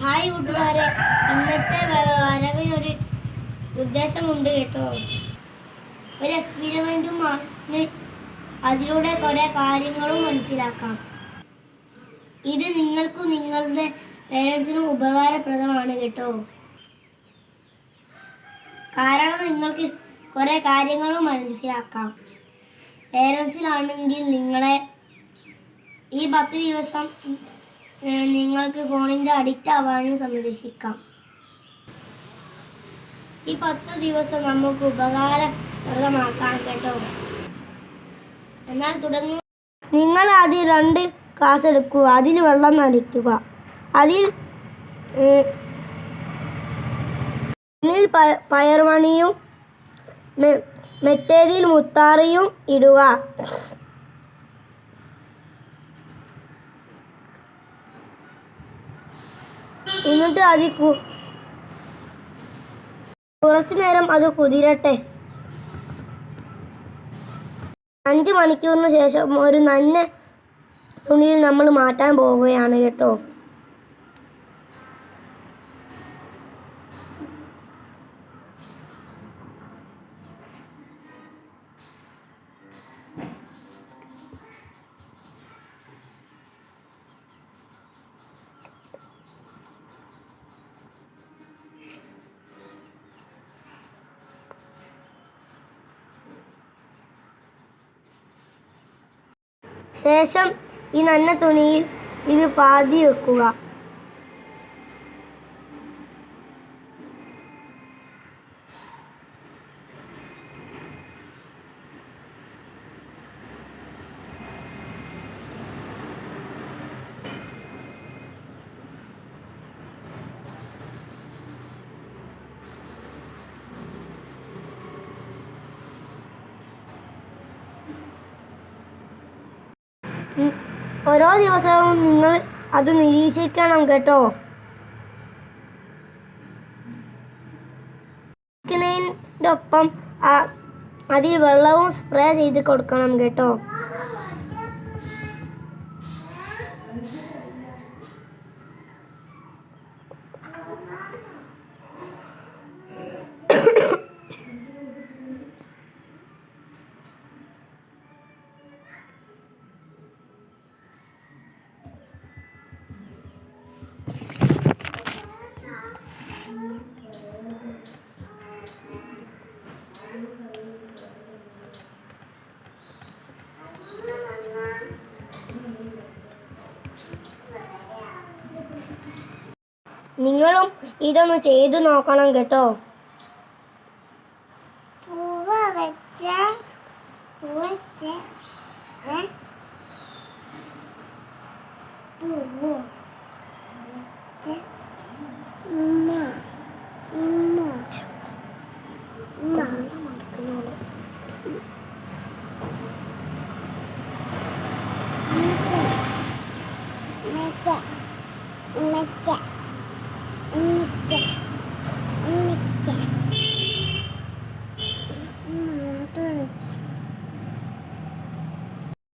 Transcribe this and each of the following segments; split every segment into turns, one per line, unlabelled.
Hi കൂട്ടുകാരെ. ഇന്നത്തെ വരവിനൊരു ഉദ്ദേശമുണ്ട് കേട്ടോ. ഒരു എക്സ്പെരിമെന്റുമാണ് അതിലൂടെ കുറേ കാര്യങ്ങളും മനസ്സിലാക്കാം. ഇത് നിങ്ങൾക്കും നിങ്ങളുടെ പേരൻസിനും ഉപകാരപ്രദമാണ് കേട്ടോ. കാരണം നിങ്ങൾക്ക് കുറേ കാര്യങ്ങളും മനസ്സിലാക്കാം. പേരൻസിലാണെങ്കിൽ നിങ്ങളെ ഈ പത്ത് ദിവസം നിങ്ങൾക്ക് ഫോണിന്റെ അഡിക്റ്റ് ആവാനും സംരക്ഷിക്കാം. ഈ പത്ത് ദിവസം നമുക്ക് ഉപകാരപ്രദമാക്കാം കേട്ടോ. എന്നാൽ തുടങ്ങി. നിങ്ങൾ ആദ്യം രണ്ട് ക്ലാസ് എടുക്കുക. അതിൽ വെള്ളം നനയ്ക്കുക. അതിൽ ഒന്നിൽ പ- പയർമണിയും മറ്റേതിൽ മുത്താറിയും ഇടുക. എന്നിട്ട് അത് കുറച്ചു നേരം അത് കുതിരട്ടെ. അഞ്ച് മണിക്കൂറിന് ശേഷം ഒരു നന്ന തുണിയിൽ നമ്മൾ മാറ്റാൻ പോവുകയാണ് കേട്ടോ. ശേഷം ഈ നന്ന തുണിയിൽ ഇത് പാതി വെക്കുക. ഓരോ ദിവസവും നിങ്ങൾ അത് നിരീക്ഷിക്കണം കേട്ടോ. ഒപ്പം അതിൽ വെള്ളവും സ്പ്രേ ചെയ്ത് കൊടുക്കണം കേട്ടോ. നിങ്ങളും ഇതൊന്ന് ചെയ്തു നോക്കണം കേട്ടോ.
വെച്ച പൂവച്ച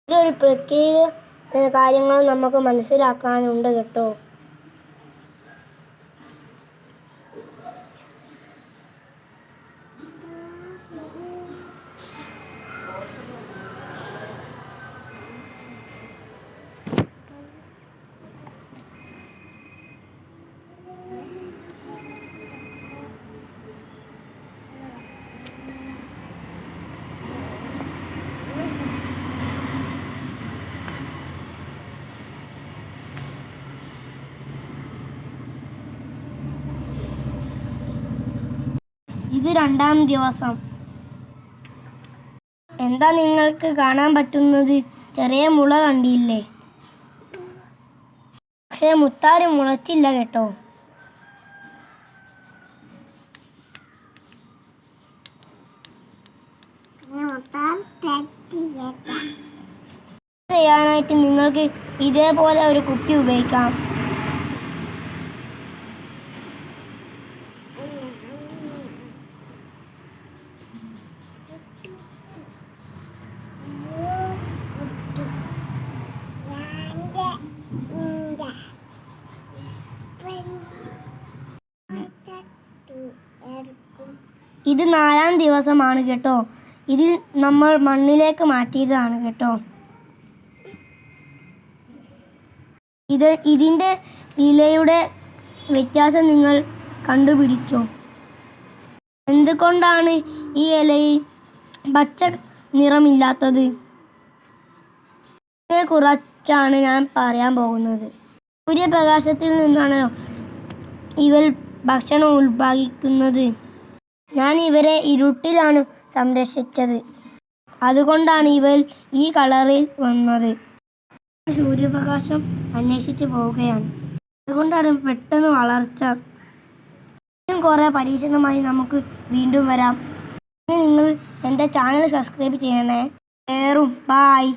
ഇതൊരു പ്രത്യേക കാര്യങ്ങൾ നമുക്ക് മനസ്സിലാക്കാനുണ്ട് കേട്ടോ. ഇത് രണ്ടാം ദിവസം. എന്താ നിങ്ങൾക്ക് കാണാൻ പറ്റുന്നത്? ചെറിയ മുള കണ്ടില്ലേ? പക്ഷേ മുത്താര് മുളച്ചില്ല കേട്ടോ. ചെയ്യാനായിട്ട് നിങ്ങൾക്ക് ഇതേപോലെ ഒരു കുപ്പി ഉപയോഗിക്കാം. ഇത് നാലാം ദിവസമാണ് കേട്ടോ. ഇതിൽ നമ്മൾ മണ്ണിലേക്ക് മാറ്റിയതാണ് കേട്ടോ. ഇത് ഇതിന്റെ ഇലയുടെ വ്യത്യാസം നിങ്ങൾ കണ്ടുപിടിച്ചോ. എന്തുകൊണ്ടാണ് ഈ ഇലയിൽ പച്ച നിറമില്ലാത്തത്? കുറിച്ചാണ് ഞാൻ പറയാൻ പോകുന്നത്. സൂര്യപ്രകാശത്തിൽ നിന്നാണ് ഇവൽ ഭക്ഷണം ഉത്പാദിക്കുന്നത്. ഞാൻ ഇവരെ ഇരുട്ടിലാണ് സംരക്ഷിച്ചത്. അതുകൊണ്ടാണ് ഇവൽ ഈ കളറിൽ വന്നത്. സൂര്യപ്രകാശം അന്വേഷിച്ച് പോവുകയാണ്. അതുകൊണ്ടാണ് പെട്ടെന്ന് വളർച്ച. ഇനിയും കുറേ പരീക്ഷണമായി നമുക്ക് വീണ്ടും വരാം. നിങ്ങൾ എന്റെ ചാനൽ സബ്സ്ക്രൈബ് ചെയ്യണേ. ഏറും. ബായ്